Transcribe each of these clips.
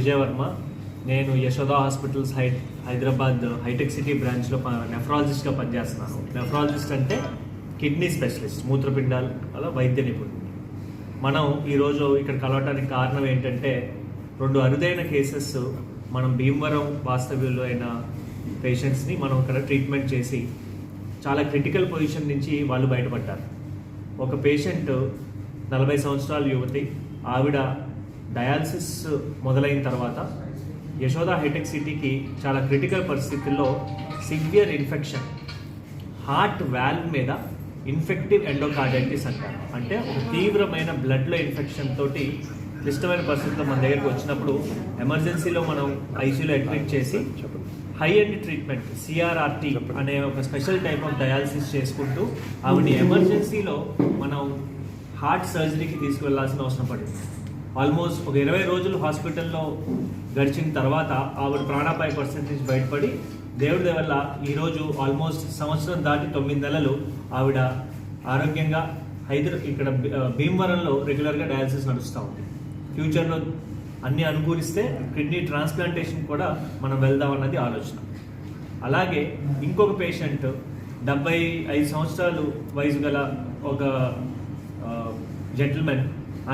విజయవర్మ నేను యశోద హాస్పిటల్స్ హై Hyderabad hitech city బ్రాంచ్లో నెఫ్రాలజిస్ట్గా పనిచేస్తున్నాను. నెఫ్రాలజిస్ట్ అంటే కిడ్నీ స్పెషలిస్ట్ మూత్రపిండాల వల్ల వైద్య నిపుణుడు మనం ఈరోజు ఇక్కడ కలవటానికి కారణం ఏంటంటే రెండు అరుదైన కేసెస్ మనం భీమవరం వాస్తవ్యులు అయిన పేషెంట్స్ని మనం ఇక్కడ ట్రీట్మెంట్ చేసి చాలా క్రిటికల్ పొజిషన్ నుంచి వాళ్ళు బయటపడ్డారు. ఒక పేషెంట్ నలభై సంవత్సరాల యువతి ఆవిడ డయాలసిస్ మొదలైన తర్వాత యశోద హైటెక్ సిటీకి చాలా క్రిటికల్ పరిస్థితుల్లో సివియర్ ఇన్ఫెక్షన్. హార్ట్ వాల్వ్ మీద ఇన్ఫెక్టివ్ ఎండోకార్డైటిస్ అంటారు. అంటే ఒక తీవ్రమైన బ్లడ్లో ఇన్ఫెక్షన్ తోటి క్లిష్టమైన పరిస్థితుల్లో మన దగ్గరికి వచ్చినప్పుడు ఎమర్జెన్సీలో మనం ఐసీయూలో అడ్మిట్ చేసి హై ఎండ్ ట్రీట్మెంట్ సిఆర్ఆర్టీ అనే ఒక స్పెషల్ టైప్ ఆఫ్ డయాలసిస్ చేసుకుంటూ ఆవిడని ఎమర్జెన్సీలో మనం హార్ట్ సర్జరీకి తీసుకువెళ్ళాల్సిన అవసరం పడింది. ఆల్మోస్ట్ ఒక ఇరవై రోజులు హాస్పిటల్లో గడిచిన తర్వాత ఆవిడ ప్రాణాపాయ పరిస్థితి నుంచి బయటపడి దేవుడి వల్ల ఈరోజు ఆల్మోస్ట్ సంవత్సరం దాటి తొమ్మిది నెలలు ఆవిడ ఆరోగ్యంగా హైదరా ఇక్కడ భీమవరంలో రెగ్యులర్గా డయాలసిస్ నడుస్తూ ఉంది. ఫ్యూచర్లో అన్ని అనుకూలిస్తే కిడ్నీ ట్రాన్స్ప్లాంటేషన్ కూడా మనం వెళ్దాం అన్నది ఆలోచన. అలాగే ఇంకొక పేషెంట్ డెబ్బై ఐదు సంవత్సరాలు వయసు గల ఒక జెంటిల్మెన్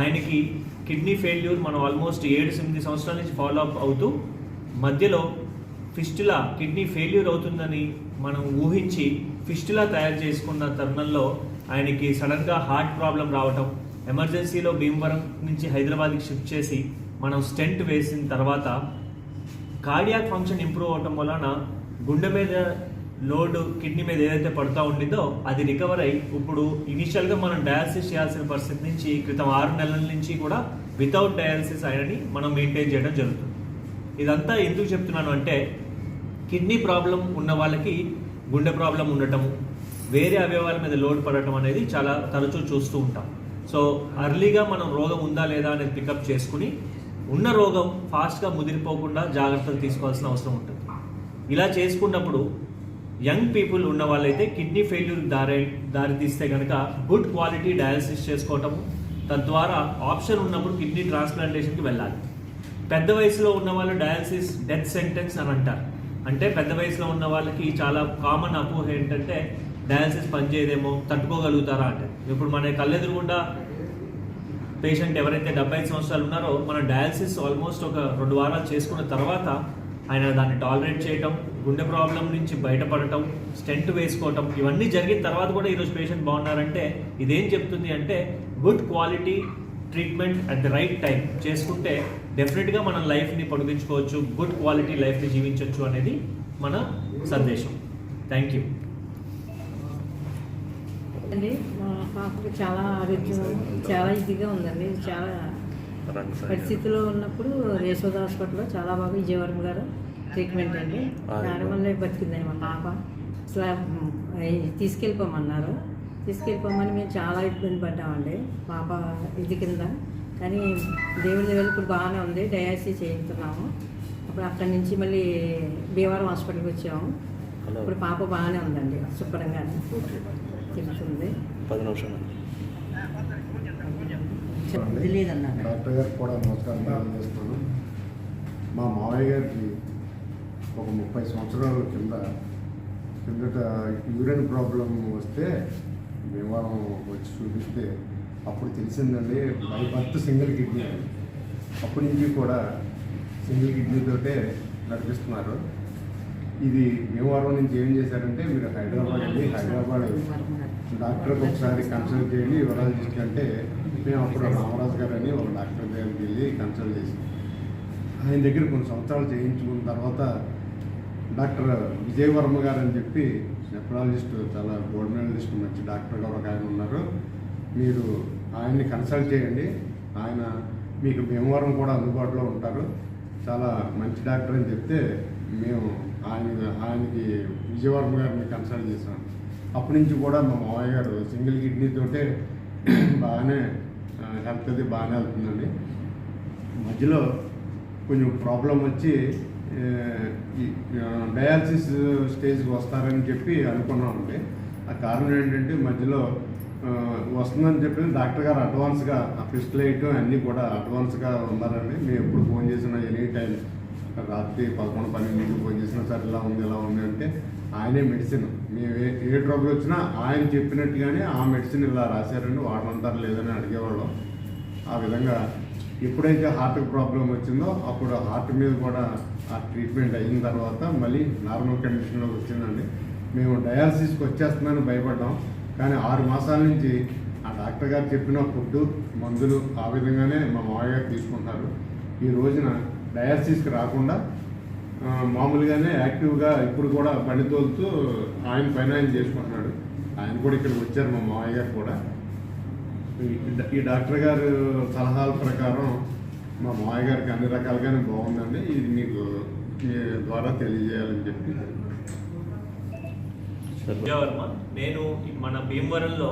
ఆయనకి కిడ్నీ ఫెయిల్యూర్ మనం ఆల్మోస్ట్ ఏడు ఎనిమిది సంవత్సరాల నుంచి ఫాలో అప్ అవుతూ మధ్యలో ఫిస్టులా కిడ్నీ ఫెయిల్యూర్ అవుతుందని మనం ఊహించి ఫిస్టులా తయారు చేసుకున్న తరుణంలో ఆయనకి సడన్గా హార్ట్ ప్రాబ్లం రావటం ఎమర్జెన్సీలో భీమవరం నుంచి హైదరాబాద్కి షిఫ్ట్ చేసి మనం స్టెంట్ వేసిన తర్వాత కార్డియాక్ ఫంక్షన్ ఇంప్రూవ్ అవటం వలన గుండె మీద లోడ్ కిడ్నీ మీద ఏదైతే పడుతూ ఉండిందో అది రికవర్ అయ్యి ఇప్పుడు ఇనిషియల్గా మనం డయాలసిస్ చేయాల్సిన పరిస్థితి నుంచి క్రితం ఆరు నెలల నుంచి కూడా వితౌట్ డయాలసిస్ ఆయనని మనం మెయింటైన్ చేయడం జరుగుతుంది. ఇదంతా ఎందుకు చెప్తున్నాను అంటే కిడ్నీ ప్రాబ్లం ఉన్న వాళ్ళకి గుండె ప్రాబ్లం ఉండటము వేరే అవయవాల మీద లోడ్ పడటం అనేది చాలా తరచూ చూస్తూ ఉంటాం. సో అర్లీగా మనం రోగం ఉందా లేదా అనేది పికప్ చేసుకుని ఉన్న రోగం ఫాస్ట్గా ముదిరిపోకుండా జాగ్రత్తలు తీసుకోవాల్సిన అవసరం ఉంటుంది. ఇలా చేసుకున్నప్పుడు యంగ్ పీపుల్ ఉన్న వాళ్ళైతే కిడ్నీ ఫెయిల్యూర్ దారి దారి తీస్తే కనుక గుడ్ క్వాలిటీ డయాలసిస్ చేసుకోవటము తద్వారా ఆప్షన్ ఉన్నప్పుడు కిడ్నీ ట్రాన్స్ప్లాంటేషన్కి వెళ్ళాలి. పెద్ద వయసులో ఉన్న వాళ్ళు డయాలసిస్ డెత్ సెంటెన్స్ అని అంటారు. అంటే పెద్ద వయసులో ఉన్న వాళ్ళకి చాలా కామన్ అపోహ ఏంటంటే డయాలసిస్ పనిచేయదేమో తట్టుకోగలుగుతారా అంటే. ఇప్పుడు మన కళ్ళెదురుగుండా పేషెంట్ ఎవరైతే డెబ్బై ఐదు సంవత్సరాలు ఉన్నారో మన డయాలసిస్ ఆల్మోస్ట్ ఒక రెండు వారాలు చేసుకున్న తర్వాత ఆయన దాన్ని టాలరేట్ చేయటం గుండె ప్రాబ్లం నుంచి బయటపడటం స్టెంట్ వేసుకోవటం ఇవన్నీ జరిగిన తర్వాత కూడా ఈరోజు పేషెంట్ బాగున్నారంటే ఇదేం చెప్తుంది అంటే good quality treatment at the right time చేసుకుంటే డెఫినెట్గా మన లైఫ్ని పొడిగించుకోవచ్చు గుడ్ క్వాలిటీ లైఫ్ని జీవించవచ్చు అనేది మన సందేశం. Thank you. అండి మా పాపకు చాలా ఆరోగ్యం చాలా ఇదిగా ఉందండి చాలా పరిస్థితిలో ఉన్నప్పుడు యశోద హాస్పిటల్లో చాలా బాగా విజయవరం గారు ట్రీట్మెంట్ అండి. దానివల్లే బతికిందండి మా పాప. అసలు తీసుకెళ్ళిపోమన్నారు. తీసుకెళ్ళిపోమని మేము చాలా ఇబ్బంది పడ్డామండి. పాప ఇది కింద. కానీ దేవుడి దగ్గర ఇప్పుడు బాగానే ఉంది. డయాలసిస్ చేయించున్నాము అప్పుడు అక్కడి నుంచి మళ్ళీ భీమవరం హాస్పిటల్కి వచ్చాము. ఇప్పుడు పాప బాగానే ఉందండి. శుభ్రంగానే తెలుస్తుంది పది నిమిషాలు తెలియదు అన్నారు డాక్టర్ గారికి కూడా నమస్కారం మా మావయ్య గారికి ఒక ముప్పై సంవత్సరాల కింద కిందట యూరిన్ ప్రాబ్లం వస్తే భీమవరం వచ్చి చూపిస్తే అప్పుడు తెలిసిందండి మై బర్త్ సింగిల్ కిడ్నీ అని. అప్పటి నుంచి కూడా సింగిల్ కిడ్నీతోటే నడిపిస్తున్నారు. ఇది భీమవరం నుంచి ఏం చేశారంటే మీరు హైదరాబాద్ వెళ్ళి హైదరాబాద్ డాక్టర్కి ఒకసారి కన్సల్ట్ చేయండి యూరాలజిస్ట్ అంటే మేము అప్పుడు రామరాజు గారు అని ఒక డాక్టర్ దగ్గరికి వెళ్ళి కన్సల్ట్ చేసి ఆయన దగ్గర కొన్ని సంవత్సరాలు చేయించుకున్న తర్వాత డాక్టర్ విజయవర్మ గారు అని చెప్పి నెఫ్రాలజిస్ట్ చాలా గోల్డ్ మెడలిస్ట్ మంచి డాక్టర్ గారు ఒక ఆయన ఉన్నారు. మీరు ఆయన్ని కన్సల్ట్ చేయండి. ఆయన మీకు భీమవరం కూడా అందుబాటులో ఉంటారు. చాలా మంచి డాక్టర్ అని చెప్తే మేము ఆయన ఆయనకి విజయవర్మ గారిని కన్సల్ట్ చేసాం అప్పటి నుంచి కూడా మా మామయ్య గారు సింగిల్ కిడ్నీతోటే బాగానే హెల్త్ అది బాగానే వెళ్తుందండి మధ్యలో కొంచెం ప్రాబ్లం వచ్చి డయాలసిస్ స్టేజ్కి వస్తారని చెప్పి అనుకున్నామండి. ఆ కారణం ఏంటంటే మధ్యలో వస్తుందని చెప్పి డాక్టర్ గారు అడ్వాన్స్గా ఫిస్ట్ లైట్ అన్నీ కూడా అడ్వాన్స్గా ఉన్నారండి. మేము ఎప్పుడు ఫోన్ చేసినా ఎనీ టైం రాత్రి పదకొండు పన్నెండింటికి ఫోన్ చేసినా సరే ఇలా ఉంది ఇలా ఉంది అంటే ఆయనే మెడిసిన్. మేము ఏ ఏ ట్రబుల్ వచ్చినా ఆయన చెప్పినట్టుగానే ఆ మెడిసిన్ ఇలా రాశారండి. వాడమంటారు లేదని అడిగేవాళ్ళం. ఆ విధంగా ఎప్పుడైతే హార్ట్ ప్రాబ్లం వచ్చిందో అప్పుడు హార్ట్ మీద కూడా ఆ ట్రీట్మెంట్ అయిన తర్వాత మళ్ళీ నార్మల్ కండిషన్లోకి వచ్చిందండి. మేము డయాలసిస్కి వచ్చేస్తున్నాను భయపడ్డాం. కానీ ఆరు మాసాల నుంచి ఆ డాక్టర్ గారు చెప్పిన ఫుడ్ మందులు ఆ విధంగానే మా మామయ్య గారు తీసుకుంటున్నారు. ఈ రోజున డయాలసిస్కి రాకుండా మామూలుగానే యాక్టివ్గా ఇప్పుడు కూడా బండి తోలుతూ ఆయన పైన ఆయన చేసుకుంటున్నాడు. ఆయన కూడా ఇక్కడికి వచ్చారు మా మామయ్య గారు కూడా. ఈ డాక్టర్ గారు సలహాల ప్రకారం మా మామయ్య గారికి అన్ని రకాలుగానే బాగుందండి. ఇది మీకు ద్వారా తెలియజేయాలని చెప్పి. విజయవర్మ నేను మన భీమవరంలో